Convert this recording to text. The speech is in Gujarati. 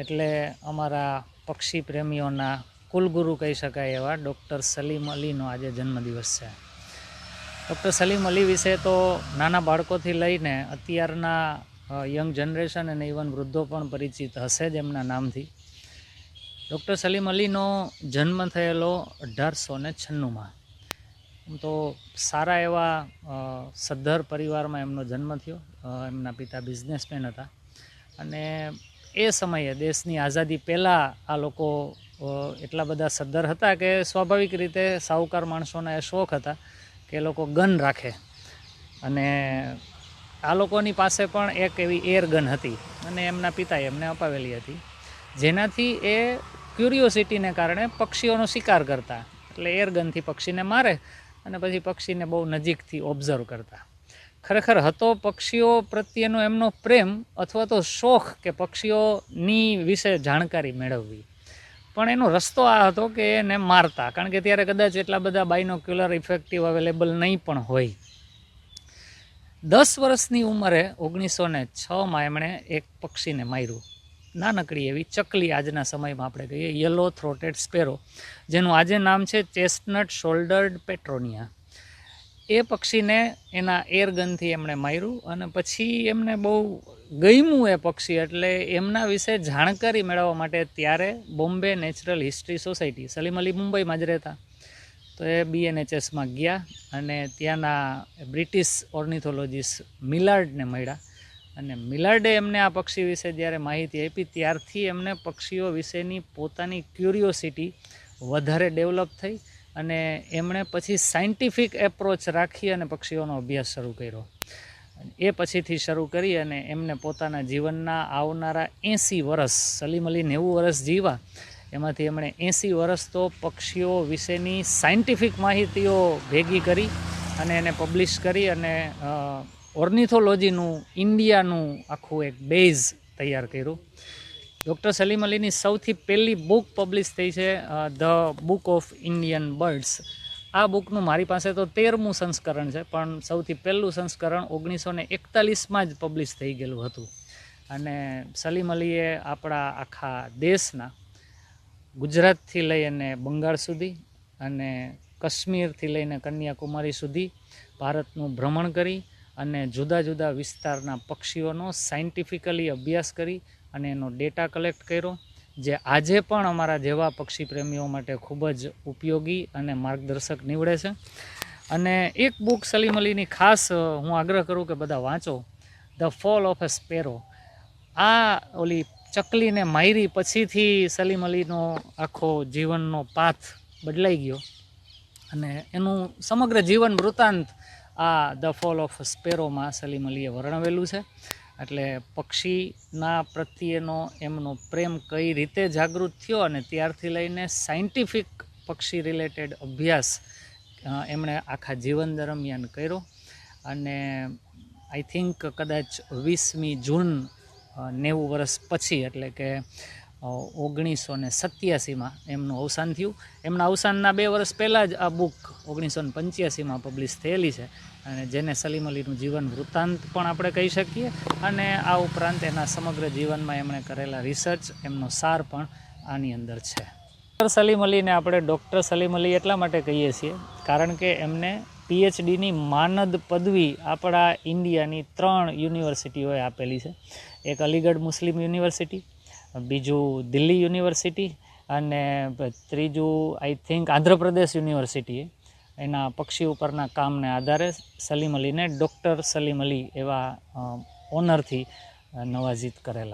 એટલે અમારા પક્ષી પ્રેમીઓના કુલગુરુ કહી શકાય એવા ડૉક્ટર સલીમ અલીનો આજે જન્મદિવસ છે. ડૉક્ટર સલીમ અલી વિશે તો નાના બાળકોથી લઈને અત્યારના યંગ જનરેશન અને ઇવન વૃદ્ધો પણ પરિચિત હશે જ એમના નામથી. ડૉક્ટર સલીમ અલીનો જન્મ થયેલો અઢારસો ને છન્નુંમાં. તો સારા એવા સદ્ધર પરિવારમાં એમનો જન્મ થયો. એમના પિતા બિઝનેસમેન હતા. અને એ સમયે દેશની આઝાદી પહેલાં આ લોકો એટલા બધા સદ્ધર હતા કે સ્વાભાવિક રીતે સાહુકાર માણસોના એ શોખ હતા કે લોકો ગન રાખે. અને આ લોકોની પાસે પણ એક એવી એર ગન હતી અને એમના પિતાએ એમને અપાવેલી હતી. જેનાથી એ ક્યુરિયોસિટીને કારણે પક્ષીઓનો શિકાર કરતા. એટલે એર ગનથી પક્ષીને મારે અને પછી પક્ષીને બહુ નજીકથી ઓબ્ઝર્વ કરતા. ખરેખર હતો પક્ષીઓ પ્રત્યેનો એમનો પ્રેમ અથવા તો શોખ કે પક્ષીઓની વિશે જાણકારી મેળવવી. પણ એનો રસ્તો આ હતો કે એને મારતા, કારણ કે ત્યારે કદાચ એટલા બધા બાયનોક્યુલર ઇફેક્ટિવ અવેલેબલ નહીં પણ હોય. દસ વર્ષની ઉંમરે ઓગણીસો ને છમાં એમણે એક પક્ષીને માર્યું. નાનકડી એવી ચકલી આજના સમયમાં આપણે કહીએ યલો થ્રોટેડ સ્પેરો જેનું આજે નામ છે ચેસ્ટનટ શોલ્ડર્ડ પેટ્રોનિયા એ પક્ષીને એના એરગનથી એમણે માર્યું અને પછી એમને બહુ ગમ્યું એ પક્ષી એટલે એમના વિશે જાણકારી મેળવવા માટે ત્યારે Bombay natural history society, Salim Ali મુંબઈમાં જ રહેતા. તો એ બીએનએચએસમાં ગયા અને ત્યાંના બ્રિટિશ ઓર્નિથોલોજીસ્ટ મિલાર્ડને મળ્યા અને મિલાર્ડે એમને આ પક્ષી વિશે જ્યારે માહિતી આપી ત્યારથી એમને પક્ષીઓ વિશેની પોતાની ક્યુરિયોસિટી વધારે ડેવલપ થઈ અને એમણે પછી સાયન્ટિફિક એપ્રોચ રાખી અને પક્ષીઓનો અભ્યાસ શરૂ કર્યો. એ પછીથી શરૂ કરી અને એમને પોતાના જીવનના આવનારા એંસી વર્ષ સલીમ અલી નેવું વર્ષ જીવા. એમાંથી એમણે એંસી વર્ષ તો પક્ષીઓ વિશેની સાયન્ટિફિક માહિતીઓ ભેગી કરી અને એને પબ્લિશ કરી અને ઓર્નિથોલોજીનું ઇન્ડિયાનું આખું એક બેઝ તૈયાર કર્યું. ડૉક્ટર સલીમ અલીની સૌથી પહેલી બુક પબ્લિશ થઈ છે the book of Indian birds. આ બુકનું મારી પાસે તો તેરમું સંસ્કરણ છે, પણ સૌથી પહેલું સંસ્કરણ ઓગણીસો ને એકતાલીસમાં જ પબ્લિશ થઈ ગયેલું હતું. અને સલીમ અલીએ આપણા આખા દેશના ગુજરાતથી લઈ અને બંગાળ સુધી અને કાશ્મીરથી લઈને કન્યાકુમારી સુધી ભારતનું ભ્રમણ કરી અને જુદા જુદા વિસ્તારના પક્ષીઓનો સાયન્ટિફિકલી અભ્યાસ કરી અને એનો ડેટા કલેક્ટ કર્યો, જે આજે પણ અમારા જેવા પક્ષી પ્રેમીઓ માટે ખૂબ જ ઉપયોગી અને માર્ગદર્શક નીવડે છે. અને એક બુક સલીમ અલીની ખાસ હું આગ્રહ કરું કે બધા વાંચો the fall of a sparrow આ ઓલી ચકલીને મારી પછીથી સલીમ અલીનો આખો જીવનનો પાથ બદલાઈ ગયો. અને એનું સમગ્ર જીવન વૃત્તાંત આ ધ ફોલ ઓફ સ્પેરોમાં સલીમ અલીએ વર્ણવેલું છે. એટલે પક્ષીના પ્રત્યેનો એમનો પ્રેમ કઈ રીતે જાગૃત થયો અને ત્યારથી લઈને સાયન્ટિફિક પક્ષી રિલેટેડ અભ્યાસ એમણે આખા જીવન દરમિયાન કર્યો. અને આઈ થિંક કદાચ વીસમી જૂન નેવું વર્ષ પછી એટલે કે ઓગણીસો ને સત્યાસીમાં એમનું અવસાન થયું. એમના અવસાનના બે વર્ષ પહેલાં જ આ બુક ઓગણીસો ને પંચ્યાસીમાં પબ્લિશ થયેલી છે અને જેને સલીમ અલીનું જીવન વૃત્તાંત પણ આપણે કહી શકીએ. અને આ ઉપરાંત એના સમગ્ર જીવનમાં એમણે કરેલા રિસર્ચ, એમનો સાર પણ આની અંદર છે. ડૉક્ટર સલીમ અલીને આપણે ડૉક્ટર સલીમ અલી એટલા માટે કહીએ છીએ કારણ કે એમને પીએચડીની માનદ પદવી આપણા ઇન્ડિયાની ત્રણ યુનિવર્સિટીઓએ આપેલી છે. એક અલીગઢ મુસ્લિમ યુનિવર્સિટી બીજું દિલ્હી યુનિવર્સિટી અને ત્રીજું આઈ થિંક આંધ્રપ્રદેશ યુનિવર્સિટીએ. એના પક્ષી ઉપરના કામને આધારે સલીમ અલીને ડૉક્ટર સલીમ અલી એવા ઓનરથી નવાજીત કરેલા છે.